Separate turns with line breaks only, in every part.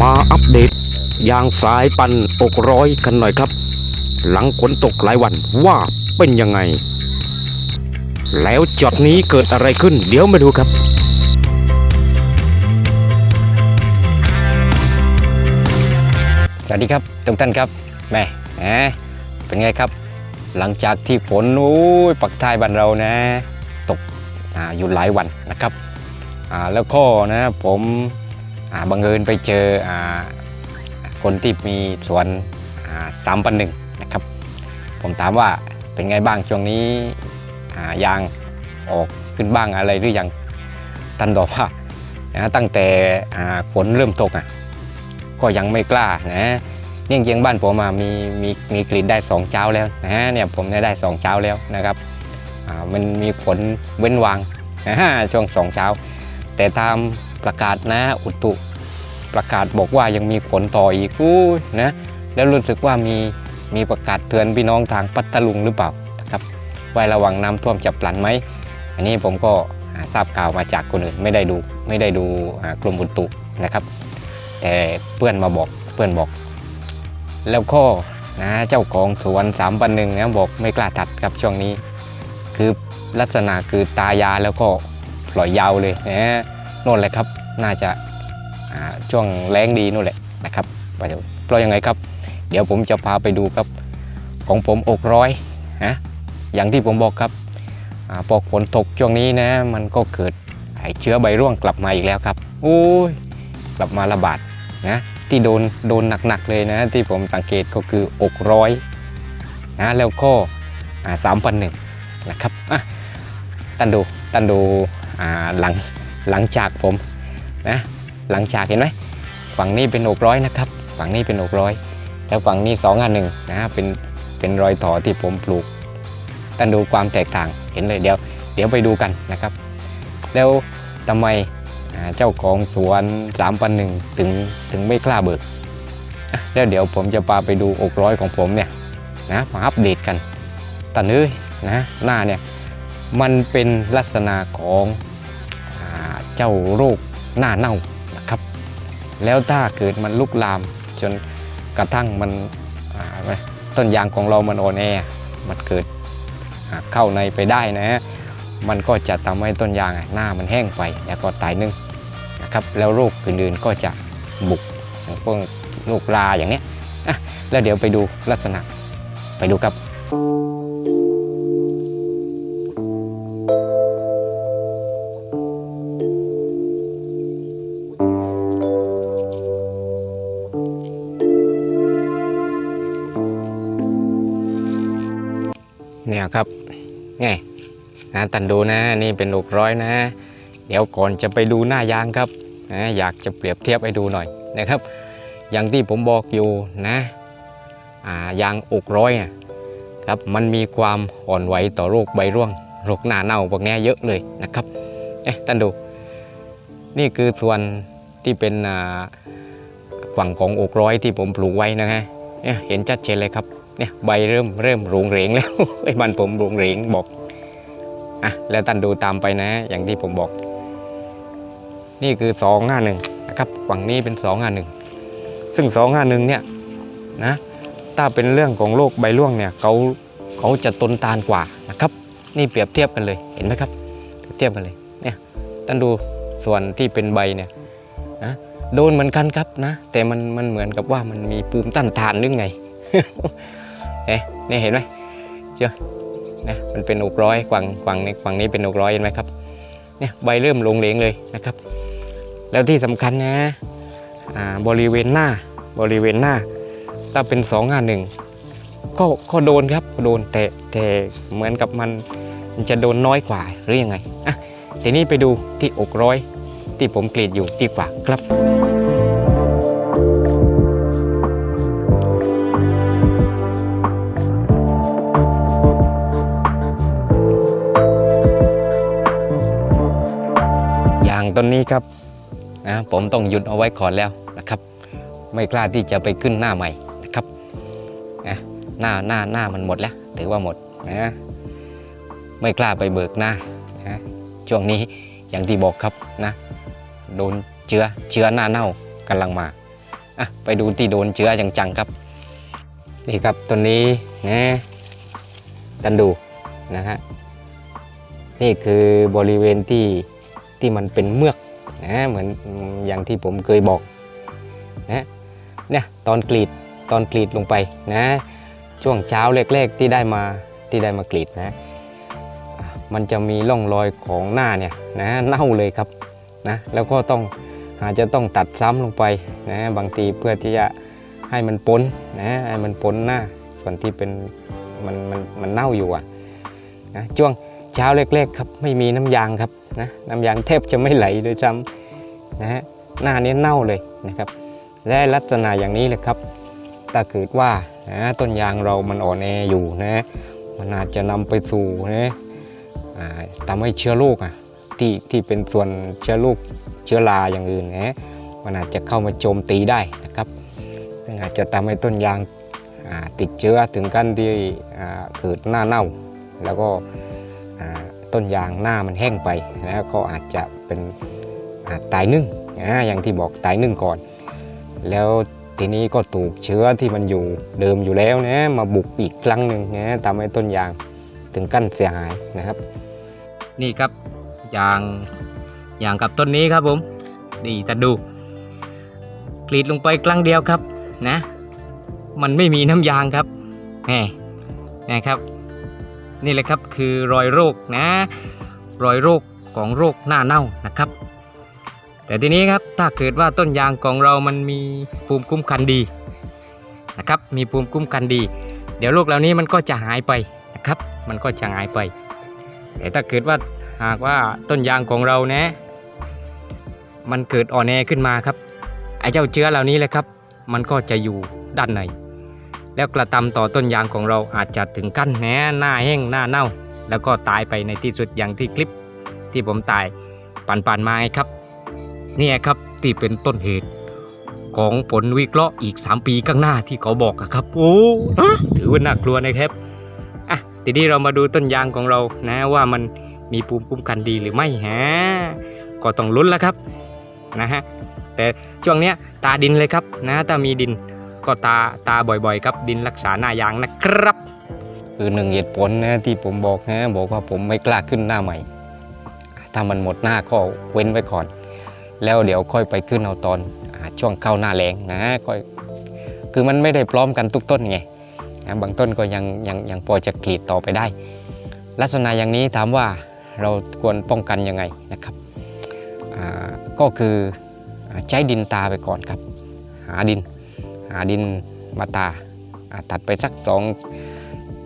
มาอัปเดตยางสายปันอกร้อยกันหน่อยครับ หลังฝนตกหลายวันว่าเป็นยังไง แล้วจอดนี้เกิดอะไรขึ้น เดี๋ยวมาดูครับ
สวัสดีครับทุกท่านครับแม่แหมเป็นไงครับ หลังจากที่ฝนโอ้ยปักใต้บ้านเรานะ ตกออยู่หลายวันนะครับอ่าแล้วก็นะผม บังเอิญไปเจออคนที่มีสวนสามปันหนึ่งนะครับ ผมถามว่าเป็นไงบ้างช่วงนี้ยางออกขึ้นบ้างอะไรหรือยังท่านบอกว่านะตั้งแต่ฝนเริ่มตกอะก็ยังไม่กล้านะเนี่ยเยียงบ้านผมอะมีมีมีกลิ่นได้สองเจ้าแล้วนะเนี่ยผมได้สองเจ้าแล้วนะครับมันมีผลเว้นวางนะช่วงสองเช้า แต่ตาม ประกาศนะอุตุ ประกาศบอกว่ายังมีฝนต่ออีกอู้นะแล้วรู้สึกว่ามีมีประกาศเตือนพี่น้องทางพัทลุงหรือเปล่านะครับไว่าระวังน้ำท่วมจับพลันไหมอันนี้ผมก็หาทราบข่าวมาจากคนอื่นไม่ได้ดูไม่ได้ดูอ่ากรมอุตุนะครับ แต่เพื่อนมาบอกเพื่อนบอก แล้วก็นะเจ้าของสวนสามปันหนึ่งนะบอกไม่กล้าตัดครับช่วงนี้ คือลักษณะคือตายาแล้วก็ปล่อยยาวเลยนะ โน่นเลยครับ น่าจะาช่วงแรงดีนู่นแหละนะครับเพราะยังไงครับ เดี๋ยวผมจะพาไปดูครับ ของผมอกร้อยนะอย่างที่ผมบอกครับอาพอฝนตกช่วงนี้นะ มันก็เกิดเชื้อใบร่วงกลับมาอีกแล้วครับโอ้ยกลับมาระบาดนะที่โดนโดนหนักๆเลยนะ ที่ผมสังเกตก็คืออกร้อยนะแล้วก็สามพันหนึ่งนะครับอะตันดูตันดูหลัง หลังจากผมนะหลังจากเห็นไหมฝั่งนี้เป็นอกร้อยนะครับ ฝั่งนี้เป็นอกร้อยแล้วฝั่งนี้สองอันหนึ่งนะเป็นเป็นรอยต่อที่ผมปลูกตันดูความแตกต่างเห็นเลยเดี๋ยวเดี๋ยวไปดูกันนะครับ แล้วทำไมเจ้าของสวนสามพันหนึ่งถึงถึงไม่กล้าเบิกแล้วเดี๋ยวผมจะพาไปดูอกร้อยของผมเนี่ยนะมาอัปเดตกันตันเอ้นะหน้าเนี่ยมันเป็นลักษณะของ เจ้าโรคหน้าเน่านะครับ แล้วถ้าเกิดมันลุกลามจนกระทั่งมันต้นยางของเรามันอ่อนแอ มันเกิดเข้าในไปได้นะ มันก็จะทำให้ต้นยางหน้ามันแห้งไป แล้วก็ตายนึ่งนะครับ แล้วโรคอื่นๆก็จะบุกอย่างพวกโรคราอย่างเนี้ยแล้วเดี๋ยวไปดูลักษณะไปดูครับ ตันดูนะ นี่เป็นอกร้อยนะ เดี๋ยวก่อนจะไปดูหน้ายางครับนะอยากจะเปรียบเทียบให้ดูหน่อยนะครับ อย่างที่ผมบอกอยู่นะายางอกร้อยนะครับมันมีความอ่อนไหวต่อโรคใบร่วงโรคหน้าเน่าพวกนี้เยอะเลยนะครับเอ๊ะท่านดู นี่คือส่วนที่เป็นฝั่งของอกร้อยที่ผมปลูกไว้นะฮะเนี่ยเห็นชัดเจนเลยครับเนี่ยใบเริ่มเริ่มรุงเหรงแล้วไอ้บ้านผมรุงเหรงบอก อะแล้วท่านดูตามไปนะ อย่างที่ผมบอก นี่คือ2องห้าหนึ่งนะครับฝั่งนี้เป็น2องห้าหนึ่งซึ่ง2องห้าหนึ่งเนี่ยนะถ้าเป็นเรื่องของโรคใบร่วงเนี่ยเขาเขาจะตนตานกว่านะครับ นี่เปรียบเทียบกันเลยเห็นไหมครับเปรียบเทียบกันเลยเนี่ยท่านดูส่วนที่เป็นใบเนี่ยนะโดนเหมือนกันครับนะ แต่มันมันเหมือนกับว่ามันมีภูมิต้านทานหรือไงเอ๊ะนี่ยเห็นไหมเจ้า นะมันเป็นอกร้อยฝั่งฝั่งนี้ฝั่งนี้เป็นอกร้อยเห็นไหมครับเนี่ยใบเริ่มลงเหลงเลยนะครับ แล้วที่สำคัญนะบริเวณหน้าบริเวณหน้า ถ้าเป็น2องหนึ่งก็ก็โดนครับโดนแต่แต่เหมือนกับมันมันจะโดนน้อยกว่าหรือยังไงอะทีนี้ไปดูที่อกร้อยที่ผมกรีดอยู่ดีกว่าครับ ต้นนี้ครับนะผมต้องหยุดเอาไว้ก่อนแล้วนะครับ ไม่กล้าที่จะไปขึ้นหน้าใหม่นะครับนะหน้าหน้าหน้ามันหมดแล้ว ถือว่าหมดนะไม่กล้าไปเบิกหน้านะช่วงนี้อย่างที่บอกครับนะโดนเชื้อเชื้อหน้าเน่ากำลังมาอะไปดูที่โดนเชื้อจังๆครับนี่ครับต้นนี้นะตันดูนะฮะนี่คือบริเวณที่ ที่มันเป็นเมือกนะเหมือนอย่างที่ผมเคยบอกนะเนี่ยตอนกรีดตอนกรีดลงไปนะ ช่วงเช้าแรกๆที่ได้มาที่ได้มากรีดนะ มันจะมีร่องรอยของหน้าเนี่ยนะเน่าเลยครับนะแล้วก็ต้องอาจจะต้องตัดซ้ำลงไปนะบางทีเพื่อที่จะให้มันปนนะให้มันปนหน้าส่วนที่เป็นมันมันมันเน่าอยู่อะนะช่วงเช้าแรกๆครับไม่มีน้ำยางครับ นะน้ำยางแทบจะไม่ไหลเลยซ้ำนะฮะหน้านี้เน่าเลยนะครับ และลักษณะอย่างนี้เลยครับถ้าเกิดว่านะต้นยางเรามันอ่อนแออยู่นะมันอาจจะนำไปสู่นะทำให้เชื้อโรคอะที่ที่เป็นส่วนเชื้อโรคเชื้อราอย่างอื่นนะมันอาจจะเข้ามาโจมตีได้นะครับ ซึ่งอาจจะทำให้ต้นยางติดเชื้อถึงขั้นที่เกิดหน้าเน่า แล้วก็ ต้นยางหน้ามันแห้งไปแล้วก็อาจจะเป็นาตายนึ่งนะอย่างที่บอกตายนึ่งก่อน แล้วทีนี้ก็ถูกเชื้อที่มันอยู่เดิมอยู่แล้วนะมาบุกอีกครั้งหนึ่งนะทำให้ต้นยางถึงกั้นเสียหายนะครับ นี่ครับยางยางกับต้นนี้ครับผมนี่ตัดดูกรีดลงไปครั้งเดียวครับนะ มันไม่มีน้ำยางครับแน่นะครับ นี่แหละครับคือรอยโรคนะ รอยโรคของโรคหน้าเน่านะครับ แต่ทีนี้ครับถ้าเกิดว่าต้นยางของเรามันมีภูมิคุ้มกันดีนะครับ มีภูมิคุ้มกันดี เดี๋ยวโรคเหล่านี้มันก็จะหายไปนะครับ มันก็จะหายไป แต่ถ้าเกิดว่าหากว่าต้นยางของเรานะมันเกิดอ่อนแอขึ้นมาครับไอ้เจ้าเชื้อเหล่านี้เลยครับ มันก็จะอยู่ด้านใน แล้วกระทำต่อต้นยางของเราอาจจะถึงขั้นแหนหน้าแห้งหน้าเน่า แล้วก็ตายไปในที่สุดอย่างที่คลิป ที่ผมตายปันๆมาไงครับเนี่ยครับที่เป็นต้นเหตุของผลวิเคราะห์อีก 3 ปีข้างหน้าที่เขาบอกอะครับ โอ้ถือว่าน่ากลัวนะครับอะทีนี้เรามาดูต้นยางของเรานะว่ามันมีภูมิคุ้มกันดีหรือไม่ฮะก็ต้องลุ้นแล้วครับนะฮะแต่ช่วงเนี้ยตาดินเลยครับนะถ้ามีดิน ก็ตาตาบ่อยๆ ครับดินรักษาหน้ายางนะครับ คือหนึ่งเหตุผลนะที่ผมบอกนะบอกว่าผมไม่กล้าขึ้นหน้าใหม่ ถ้ามันหมดหน้าก็เว้นไว้ก่อน แล้วเดี๋ยวค่อยไปขึ้นเอาตอนช่วงเข้าหน้าแรงนะค่อยคือมันไม่ได้พร้อมกันทุกต้นไงนะบางต้นก็ยังยังยังพอจะกรีดต่อไปได้ ลักษณะอย่างนี้ถามว่าเราควรป้องกันยังไงนะครับก็คือใช้ดินตาไปก่อนครับ หาดิน หาดินมาตาตัดไปสักสอง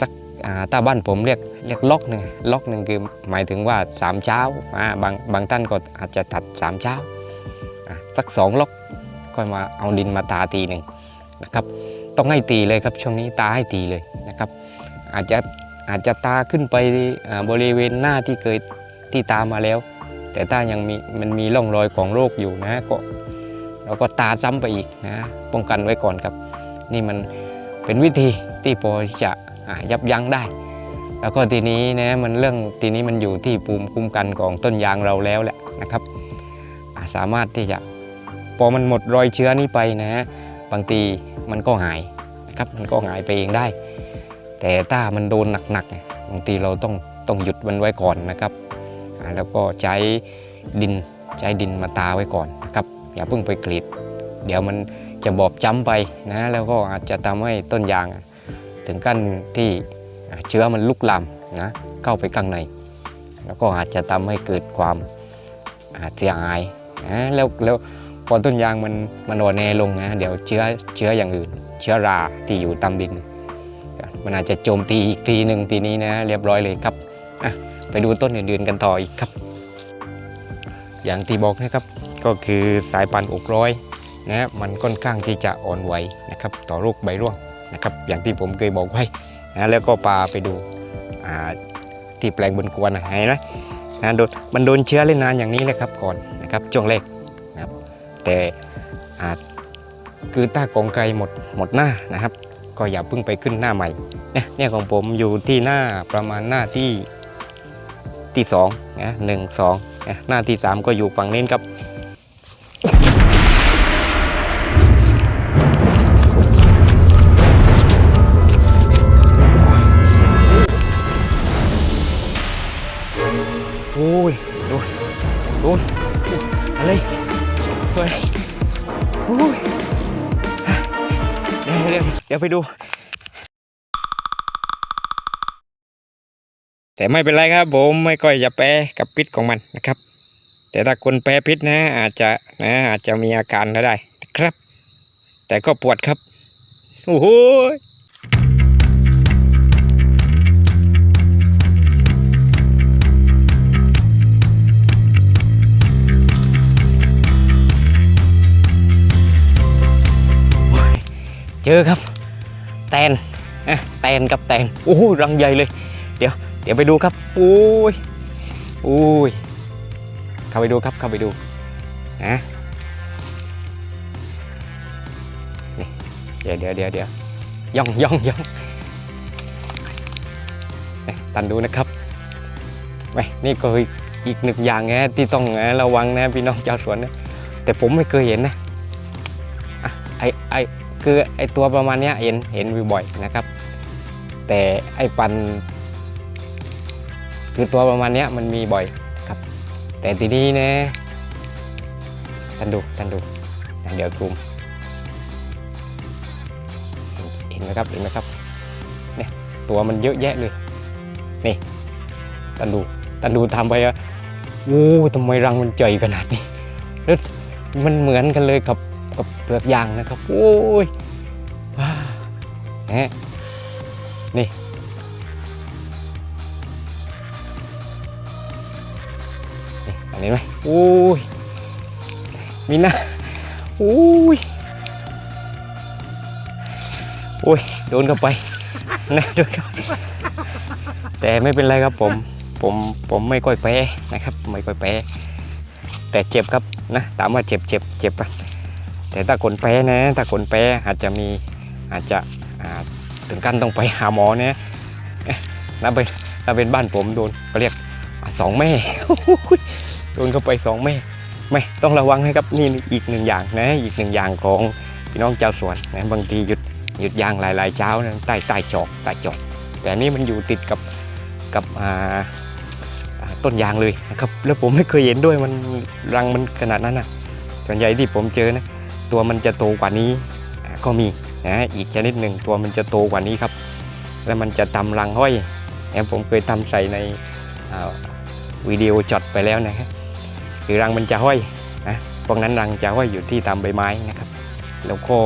สักอ่าบ้านผมเรียกเรียกล็อกหนึ่งล็อกหนึ่งคือหมายถึงว่าสามเช้าบางบางท่านก็อาจจะตัดสามเช้าสักสองล็อกค่อยมาเอาดินมาตาทีหนึ่งนะครับต้องให้ตีเลยครับช่วงนี้ตาให้ตีเลยนะครับ อาจจะอาจจะตาขึ้นไปบริเวณหน้าที่เคยที่ตามาแล้ว แต่ถ้ายังมีมันมีร่องรอยของโรคอยู่นะก็ เราก็ตาซ้ำไปอีกนะป้องกันไว้ก่อนครับ นี่มันเป็นวิธีที่พอที่จะยับยั้งได้ แล้วก็ทีนี้นะมันเรื่องทีนี้มันอยู่ที่ภูมิคุ้มกันของต้นยางเราแล้วแหละนะครับาสามารถที่จะพอมันหมดรอยเชื้อนี้ไปนะฮะบางทีมันก็หายนะครับมันก็หายไปเองได้ แต่ถ้ามันโดนหนักๆบางทีเราต้องต้องหยุดมันไว้ก่อนนะครับแล้วก็ใช้ดินใช้ดินมาตาไว้ก่อนนะครับ อย่าเพิ่งไปกรีด เดี๋ยวมันจะบอบจ้ำไปนะแล้วก็อาจจะทำให้ต้นยาง ถึงขั้นที่เชื้อมันลุกลามนะเข้าไปข้างใน แล้วก็อาจจะทำให้เกิดความาเสียหายนะแล้วแล้วพอต้นยางมันมันอ่อนแอลงนะเดี๋ยวเชื้อเชื้ออย่างอื่น เชื้อราที่อยู่ตามดิน มันอาจจะโจมตีอีกทีหนึ่งทีนี้นะเรียบร้อยเลยครับไปดูต้นอื่นๆกันต่ออีกครับ อย่างที่บอกนะครับ ก็คือสายพันธุ์อกร้อยนะมันค่อนข้างที่จะอ่อนไหวนะครับต่อโรคใบร่วงนะครับอย่างที่ผมเคยบอกไว้นะแล้วก็ปาไปดูที่แปลงบนกวนนะเห็นไหมนะโดนมันโดนเชื้อเล่นนานอย่างนี้เลยครับก่อนนะครับช่วงแรกนะครับแต่อาจคือถ้ากองไกหมดหมดหน้านะครับ ก็อย่าเพิ่งไปขึ้นหน้าใหม่เนี่ยเนี่ยของผมอยู่ที่หน้าประมาณหน้าที่ที่สองนะหนึ่งสองนะหน้าที่สามก็อยู่ฝั่งนี้ครับ โอ้ยดูดูอะไรเฮ้ยโอ้ยเดี๋ยวเดี๋ยวเดี๋ยวไปดู แต่ไม่เป็นไรครับผมไม่ก่อยจะแปรกับพิษของมันนะครับ แต่ถ้าคนแปรพิษนะ อาจจะนะอาจจะมีอาการก็ได้ครับ แต่ก็ปวดครับ โอ้ย เจอครับ แตนแตนกับแตนโอ้รังใหญ่เลย เดี๋ยว เดี๋ยวไปดูครับโอ้ยโอ้ยเข้าไปดูครับเข้าไปดูนะนี่เดี๋ยวเดี๋ยวเดี๋ยวเดี๋ยวย่องย่องย่องตันดูนะครับไว้นี่ก็อีกหนึ่งอย่างนะที่ต้องระวังนะพี่น้องชาวสวนนะแต่ผมไม่เคยเห็นนะไอไอ คือไอตัวประมาณนี้เห็นเห็นบ่อยๆนะครับ แต่ไอปัน คือตัวประมาณนี้มันมีบ่อยครับ แต่ทีนี้นะท่านดูท่านดูเดี๋ยวซูมเห็นไหมครับเห็นไหมครับเนี่ยตัวมันเยอะแยะเลยนี่ท่านดูท่านดูทำไปอะโอ้ทำไมรังมันใหญ่ขนาดนี้แล้วมันเหมือนกันเลยกับกับ เปลือกยางนะครับโอ้ยว้านี่ยนี่อันนี้ไหมโอ้ยมีหน้าโอ้ยโอ้ยโดนเข้าไปนะโดนเข้าไปแต่ไม่เป็นไรครับผมผมผมไม่ค่อยแพ้นะครับ ไม่ค่อยแพ้แต่เจ็บครับนะถามว่าเจ็บเจ็บเจ็บอะ แต่ถ้าคนแพ้นะ ถ้าคนแพ้อาจจะมีอาจจะถึงขั้นต้องไปหาหมอเนี่ยเอ๊ะถ้าเป็นถ้าเป็นบ้านผมโดนเขาเรียกสองแม่โดนเข้าไปสองแม่ไม่ต้องระวังนะครับนี่อีกหนึ่งอย่างนะอีกหนึ่งอย่างของพี่น้องชาวสวนนะบางทีหยุดหยุดยางหลายๆเช้านะใต้ใต้จอกใต้จอกแต่นนี้มันอยู่ติดกับกับต้นยางเลยนะครับแล้วผมไม่เคยเห็นด้วยมันรังมันขนาดนั้นนะส่วนใหญ่ที่ผมเจอนะ ตัวมันจะโตกว่านี้ก็มีนะอีกชนิดหนึ่งตัวมันจะโตกว่านี้ครับ แล้วมันจะทำรังห้อยนะผมเคยทำใส่ในวิดีโอจอดไปแล้วนะครับคือรังมันจะห้อยนะพวกนั้นรังจะห้อยอยู่ที่ตามใบไม้นะครับ แล้วก็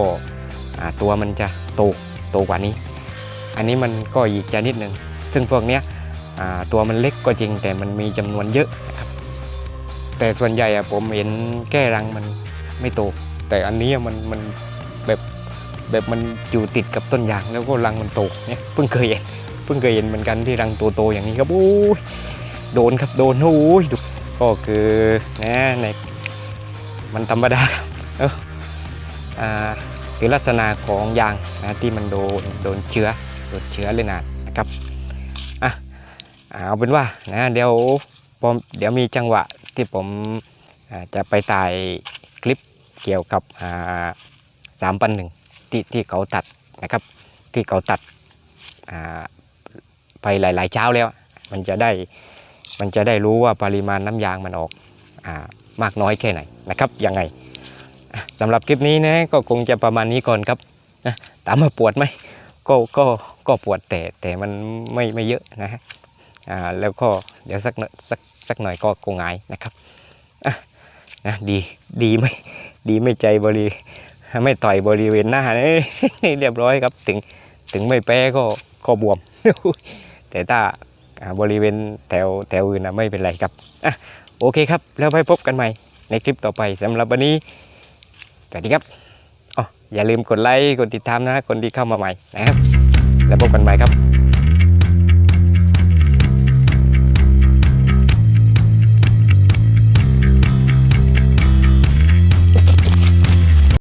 อ่าตัวมันจะโตโตกว่านี้ อันนี้มันก็อีกชนิดหนึ่งซึ่งพวกเนี้ยตัวมันเล็กก็จริงแต่มันมีจำนวนเยอะนะครับแต่ส่วนใหญ่ผมเห็นแก้รังมันไม่โต แต่อันนี้อะมันมันแบบแบบมันอยู่ติดกับต้นยางแล้วก็รังมันโตเนี่ยเพิ่งเคยเห็นเพิ่งเคยเห็นเหมือนกันที่รังโตๆอย่างนี้ครับโอ้ยโดนครับโดนโอ้ยดูก็คือนะในมันธรรมดาครับเอออ่าคือลักษณะของยางนะที่มันโดนโดนเชื้อโดนเชื้อเลยนะนะครับอะเอาเป็นว่านะเดี๋ยวผมเดี๋ยวมีจังหวะที่ผมจะไปถ่าย เกี่ยวกับสามปันหนึ่งที่ที่เขาตัดนะครับ ที่เขาตัดไปหลาย ๆ เช้าแล้ว มันจะได้มันจะได้รู้ว่าปริมาณน้ำยางมันออกอมากน้อยแค่ไหนนะครับยังไงอะสำหรับคลิปนี้นะก็คงจะประมาณนี้ก่อนครับนะถามว่าปวดไหมก็ก็ก็ปวดแต่แต่มันไม่ไม่เยอะนะฮะแล้วก็เดี๋ยวสักน่อยสักสักหน่อยก็คงหายนะครับ นะดีดีไม่ดีไม่ใจบริไม่ต่อยบริเวณหน้าเอ้ยเรียบร้อยครับ ถึงถึงไม่แพ้ก็ก็บวม แต่ถ้าอ่าบริเวณแถวแถวอื่นนะไม่เป็นไรครับอะโอเคครับ แล้วไปพบกันใหม่ในคลิปต่อไปสำหรับวันนี้สวัสดีครับอ๋ออย่าลืมกดไลค์กดติดตามนะคนที่เข้ามาใหม่นะครับ แล้วพบกันใหม่ครับ